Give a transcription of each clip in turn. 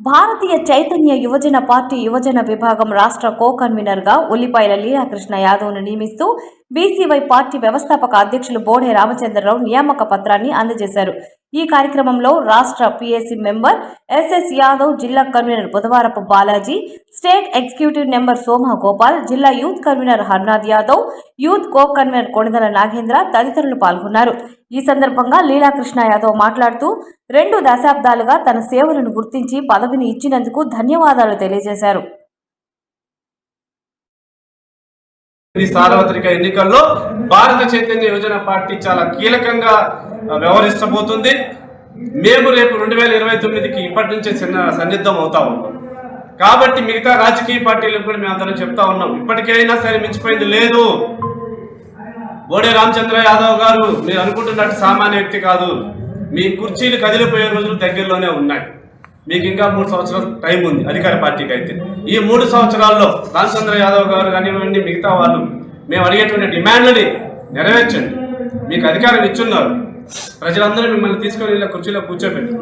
భారతీయ చైతన్య యువజన పార్టీ యువజన విభాగం రాష్ట్ర కో కన్వీనర్గా ఉల్లిపాయల లీలాకృష్ణ యాదవ్ను నియమిస్తూ బీసీవై పార్టీ వ్యవస్థాపక అధ్యక్షులు బోడే రామచంద్రరావు నియామక పత్రాన్ని అందజేశారు. ఈ కార్యక్రమంలో రాష్ట్ర పీఏసీ మెంబర్ ఎస్ఎస్ యాదవ్ జిల్లా convener Budhavarapu Balaji state executive member Soma Gopal జిల్లా youth convener Harnath Yadav youth co convener Konidala Nagendra తదితరులు పాల్గొన్నారు. ఈ సందర్భంగా లీలాకృష్ణ యాదవ్ మాట్లాడుతూ రెండు దశాబ్దాలుగా తన సేవలను గుర్తించి పదవిని ఇచ్చినందుకు ధన్యవాదాలు తెలియజేశారు. ఈ సార్వత్రిక ఎన్నికల్లో భారత చైతన్య యువజన పార్టీ చాలా కీలకంగా వ్యవహరిస్తబోతుంది. మేము రేపు రెండు వేల ఇరవై తొమ్మిదికి ఇప్పటి నుంచే చిన్న సన్నిద్ధం అవుతా ఉన్నాం. కాబట్టి మిగతా రాజకీయ పార్టీలకు కూడా మేము అందరం చెప్తా ఉన్నాం. ఇప్పటికైనా సరే మించిపోయింది లేదు. బోడే రామచంద్ర యాదవ్ గారు మీరు అనుకుంటున్నట్టు సామాన్య వ్యక్తి కాదు. మీ కుర్చీలు కదిలిపోయే రోజులు దగ్గరలోనే ఉన్నాయి. మీకు ఇంకా మూడు సంవత్సరాలు టైం ఉంది అధికార పార్టీకి అయితే. ఈ మూడు సంవత్సరాల్లో రామచంద్ర యాదవ్ గారు కానివ్వండి మిగతా వాళ్ళు మేము అడిగేటువంటి డిమాండ్లని నెరవేర్చండి. మీకు అధికారం ఇచ్చున్నారు. ప్రజలందరూ మిమ్మల్ని తీసుకొని ఇలా కుర్చీలో కూర్చోబెట్టి.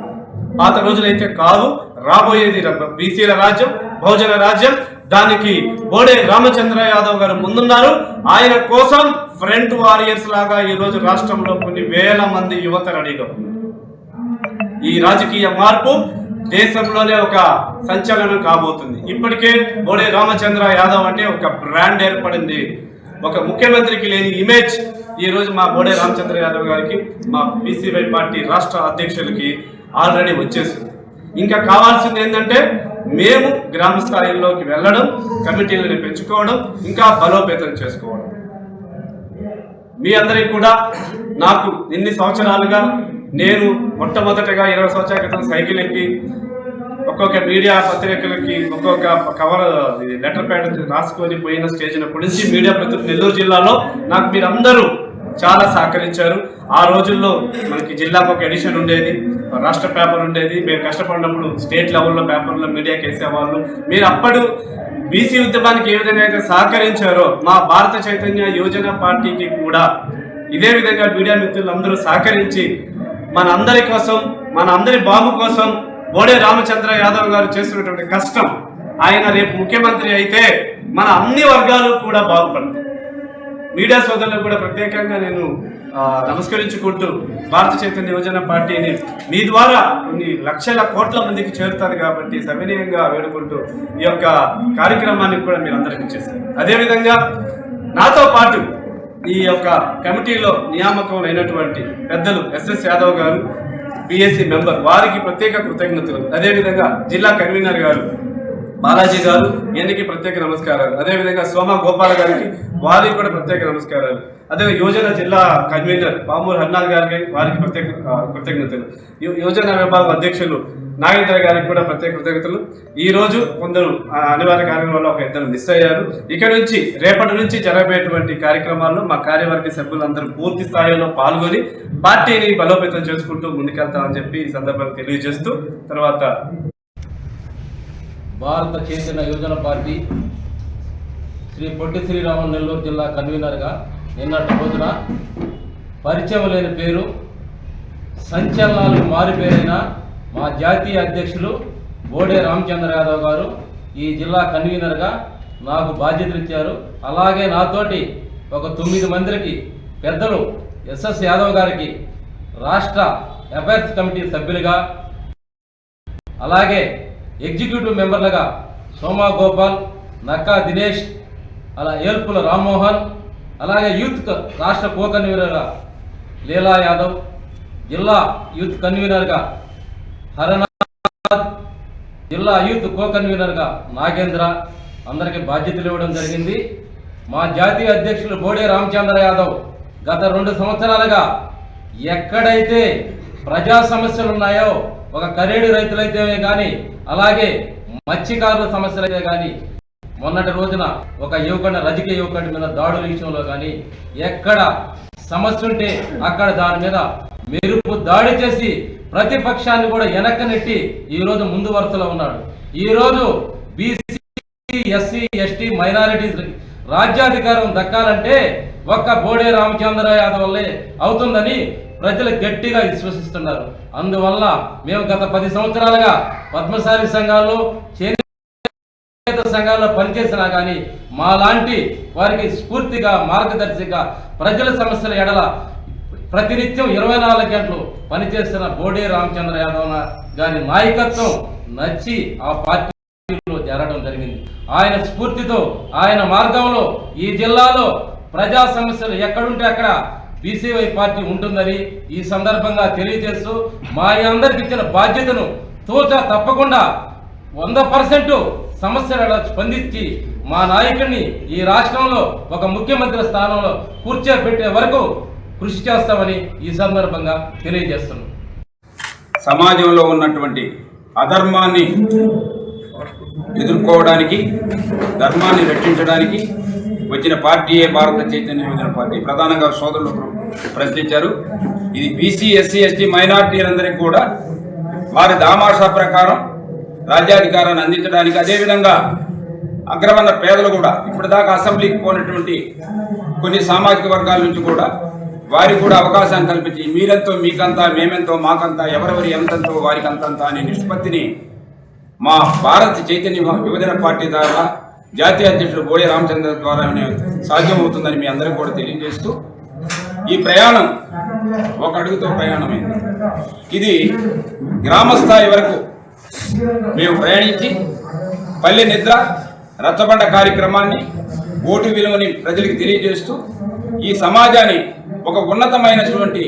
పాత రోజులైతే కాదు రాబోయేది బీసీల రాజ్యం బహుజన రాజ్యం. దానికి బోడే రామచంద్ర యాదవ్ గారు ముందున్నారు. ఆయన కోసం ఫ్రంట్ వారియర్స్ లాగా ఈరోజు రాష్ట్రంలో కొన్ని వేల మంది యువత రెడీగా ఈ రాజకీయ మార్పు దేశంలోనే ఒక సంచలనం కాబోతుంది. ఇప్పటికే బోడే రామచంద్ర యాదవ్ అంటే ఒక బ్రాండ్ ఏర్పడింది. ఒక ముఖ్యమంత్రికి లేని ఇమేజ్ ఈ రోజు మా బోడే రామచంద్ర యాదవ్ గారికి మా బీసీవై పార్టీ రాష్ట్ర అధ్యక్షులకి ఆల్రెడీ వచ్చేసింది. ఇంకా కావాల్సింది ఏంటంటే మేము గ్రామ స్థాయిలోకి వెళ్ళడం కమిటీలను పెంచుకోవడం ఇంకా బలోపేతం చేసుకోవడం. మీ అందరికి కూడా నాకు ఎన్ని సంవత్సరాలుగా నేను మొట్టమొదటగా ఇరవై సంవత్సరాల క్రితం సైకిల్ ఎక్కి ఒక్కొక్క మీడియా పత్రికలకి ఒక్కొక్క కవర్ లెటర్ ప్యాడ్ రాసుకొని పోయిన స్టేజ్ అప్పటి నుంచి మీడియా ప్రతినిధులు నెల్లూరు జిల్లాలో నాకు మీరందరూ చాలా సహకరించారు. ఆ రోజుల్లో మనకి జిల్లాకు ఒక ఎడిషన్ ఉండేది రాష్ట్ర పేపర్ ఉండేది. మేము కష్టపడినప్పుడు స్టేట్ లెవెల్లో పేపర్లో మీడియాకి వేసేవాళ్ళు మీరు అప్పుడు బీసీ ఉద్యమానికి ఏ విధంగా అయితే సహకరించారో మా భారత చైతన్య యువజన పార్టీకి కూడా ఇదే విధంగా మీడియా మిత్రులు అందరూ సహకరించి మన అందరి కోసం మన అందరి బాబు కోసం బోడే రామచంద్ర యాదవ్ గారు చేస్తున్నటువంటి కష్టం. ఆయన రేపు ముఖ్యమంత్రి అయితే మన అన్ని వర్గాలు కూడా బాగుపడతాయి. మీడియా సోదరులకు కూడా ప్రత్యేకంగా నేను నమస్కరించుకుంటూ భారత చైతన్య యువజన పార్టీని మీ ద్వారా కొన్ని లక్షల కోట్ల మందికి చేరుతుంది కాబట్టి సవినయంగా వేడుకుంటూ ఈ యొక్క కార్యక్రమాన్ని కూడా మీరు అందరికీ చేశారు అదేవిధంగా నాతో పాటు ఈ యొక్క కమిటీలో నియామకం అయినటువంటి పెద్దలు ఎస్ఎస్ యాదవ్ గారు బిఎస్సీ మెంబర్ వారికి ప్రత్యేక కృతజ్ఞతలు. అదేవిధంగా జిల్లా కన్వీనర్ గారు బాలాజీ గారు ఈయనకి ప్రత్యేక నమస్కారాలు. అదేవిధంగా సోమ గోపాల్ గారికి వారికి కూడా ప్రత్యేక నమస్కారాలు. అదే యోజన జిల్లా కన్వీనర్ పామూరు హర్నాథ్ గారికి వారికి ప్రత్యేక కృతజ్ఞతలు. యో- యోజన విభాగం అధ్యక్షులు నాగేంద్ర గారికి కూడా ప్రత్యేక కృతజ్ఞతలు. ఈ రోజు కొందరు ఆ, అనివార్య కార్యం వల్ల ఒక ఇద్దరు మిస్ అయ్యారు. ఇక నుంచి రేపటి నుంచి జరగబోయేటువంటి కార్యక్రమాల్లో మా కార్యవర్గ సభ్యులందరూ పూర్తి స్థాయిలో పాల్గొని పార్టీని బలోపేతం చేసుకుంటూ ముందుకెళ్తామని చెప్పి ఈ సందర్భంగా తెలియజేస్తూ తర్వాత భారత చేసిన యువజన పార్టీ శ్రీ పొట్టి శ్రీరామన్ నెల్లూరు జిల్లా కన్వీనర్గా నిన్నటి రోజున పరిచయం లేని పేరు సంచలనాలు మారిపోయిన మా జాతీయ అధ్యక్షులు బోడే రామచంద్ర యాదవ్ గారు ఈ జిల్లా కన్వీనర్గా నాకు బాధ్యతలు ఇచ్చారు. అలాగే నాతోటి ఒక తొమ్మిది మందికి పెద్దలు ఎస్ఎస్ యాదవ్ గారికి రాష్ట్ర అఫైర్స్ కమిటీ సభ్యులుగా అలాగే ఎగ్జిక్యూటివ్ మెంబర్లుగా సోమా గోపాల్ నక్కా దినేష్ అలా ఏల్పుల రామ్మోహన్ అలాగే యూత్ రాష్ట్ర కో కన్వీనర్గా లీలా యాదవ్ జిల్లా యూత్ కన్వీనర్గా హరనాథ్ జిల్లా యూత్ కో కన్వీనర్గా నాగేంద్ర అందరికీ బాధ్యతలు ఇవ్వడం జరిగింది. మా జాతీయ అధ్యక్షులు బోడే రామచంద్ర యాదవ్ గత రెండు సంవత్సరాలుగా ఎక్కడైతే ప్రజా సమస్యలు ఉన్నాయో ఒక కరేడు రైతులైతే కానీ అలాగే మత్స్యకారుల సమస్యలైతే కానీ మొన్నటి రోజున ఒక యువకుడిని రజకీయ యువకుడి మీద దాడుల విషయంలో కానీ ఎక్కడ సమస్య ఉంటే అక్కడ దాని మీద మెరుపు దాడి చేసి ప్రతిపక్షాన్ని కూడా వెనక్కి నెట్టి ఈ రోజు ముందు వరుసలో ఉన్నాడు ఈ రోజు బీసీ ఎస్సీ ఎస్టీ మైనారిటీస్ రాజ్యాధికారం దక్కాలంటే ఒక్క బోడే రామచంద్ర యాదవ్ వల్లే అవుతుందని ప్రజలు గట్టిగా విశ్వసిస్తున్నారు. అందువల్ల మేము గత పది సంవత్సరాలుగా పద్మశాలి సంఘాల్లో చేనేత సంఘాల్లో పనిచేసినా కానీ మాలాంటి వారికి స్ఫూర్తిగా మార్గదర్శిగా ప్రజల సమస్యల ఎడల ప్రతినిత్యం ఇరవై నాలుగు గంటలు పనిచేస్తున్న బోడే రామచంద్ర యాదవ్ గారి నాయకత్వం నచ్చి ఆ పార్టీలో చేరడం జరిగింది. ఆయన స్ఫూర్తితో ఆయన మార్గంలో ఈ జిల్లాలో ప్రజా సమస్యలు ఎక్కడుంటే అక్కడ బీసీవై పార్టీ ఉంటుందని ఈ సందర్భంగా తెలియజేస్తూ మా అందరికి ఇచ్చిన బాధ్యతను తోచా తప్పకుండా వంద పర్సెంట్ సమస్యల స్పందించి మా నాయకుడిని ఈ రాష్ట్రంలో ఒక ముఖ్యమంత్రి స్థానంలో కూర్చోబెట్టే వరకు కృషి చేస్తామని ఈ సందర్భంగా తెలియజేస్తున్నాం. సమాజంలో ఉన్నటువంటి అధర్మాన్ని ఎదుర్కోవడానికి ధర్మాన్ని రక్షించడానికి వచ్చిన పార్టీయే భారత చైతన్య యోజన పార్టీ? ప్రధానంగా సోదరులు ప్రశ్నించారు. ఇది బీసీ ఎస్సీ ఎస్టీ మైనార్టీలందరికీ కూడా వారి దామాషా ప్రకారం రాజ్యాధికారాన్ని అందించడానికి అదేవిధంగా అగ్రవర్ణ పేదలు కూడా ఇప్పటిదాకా అసెంబ్లీకి పోయినటువంటి కొన్ని సామాజిక వర్గాల నుంచి కూడా వారికి కూడా అవకాశాన్ని కల్పించి మీరెంతో మీకంతా మేమెంతో మాకంతా ఎవరెవరి ఎంతంతో వారికి అంతంత అనే నిష్పత్తిని మా భారత చైతన్య విభజన పార్టీ ద్వారా జాతీయ అధ్యక్షుడు బోడే రామచంద్ర ద్వారా సాధ్యమవుతుందని మీ అందరికీ కూడా తెలియజేస్తూ ఈ ప్రయాణం ఒక అడుగుతో ప్రయాణమైంది. ఇది గ్రామస్థాయి వరకు మేము ప్రయాణించి పల్లె నిద్ర రచ్చబండ కార్యక్రమాన్ని ఓటు విలువని ప్రజలకు తెలియజేస్తూ ఈ సమాజాన్ని ఒక ఉన్నతమైనటువంటి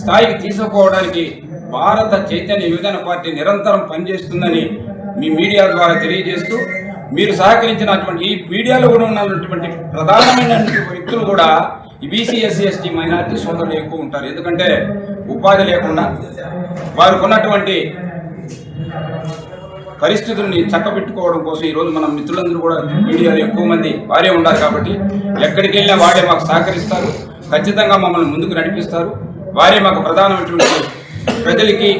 స్థాయికి తీసుకోవడానికి భారత చైతన్య యువజన పార్టీ నిరంతరం పనిచేస్తుందని మీ మీడియా ద్వారా తెలియజేస్తూ మీరు సహకరించినటువంటి ఈ మీడియాలో కూడా ఉన్నటువంటి ప్రధానమైన వ్యక్తులు కూడా ఈ బీసీ ఎస్సీ ఎస్టీ మైనార్టీ సోదరులు ఎక్కువ ఉంటారు. ఎందుకంటే ఉపాధి లేకుండా వారికి ఉన్నటువంటి పరిస్థితుల్ని చక్కబెట్టుకోవడం కోసం ఈరోజు మన మిత్రులందరూ కూడా మీడియాలో ఎక్కువ మంది వారే ఉన్నారు కాబట్టి ఎక్కడికి వెళ్ళినా వాడే మాకు సహకరిస్తారు. ఖచ్చితంగా మమ్మల్ని ముందుకు నడిపిస్తారు. వారే మాకు ప్రధానమైనటువంటి ప్రజలకి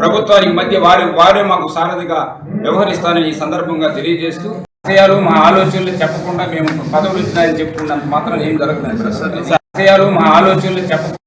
ప్రభుత్వానికి మధ్య వారి వారే మాకు సారథిగా వ్యవహరిస్తారని ఈ సందర్భంగా తెలియజేస్తూ ఆశయాలు మా ఆలోచనలు చెప్పకుండా మేము పదవులు ఇచ్చినాయని చెప్పుకున్నంత మాత్రం ఏం జరగదు ఆశయాలు మా ఆలోచనలు చెప్ప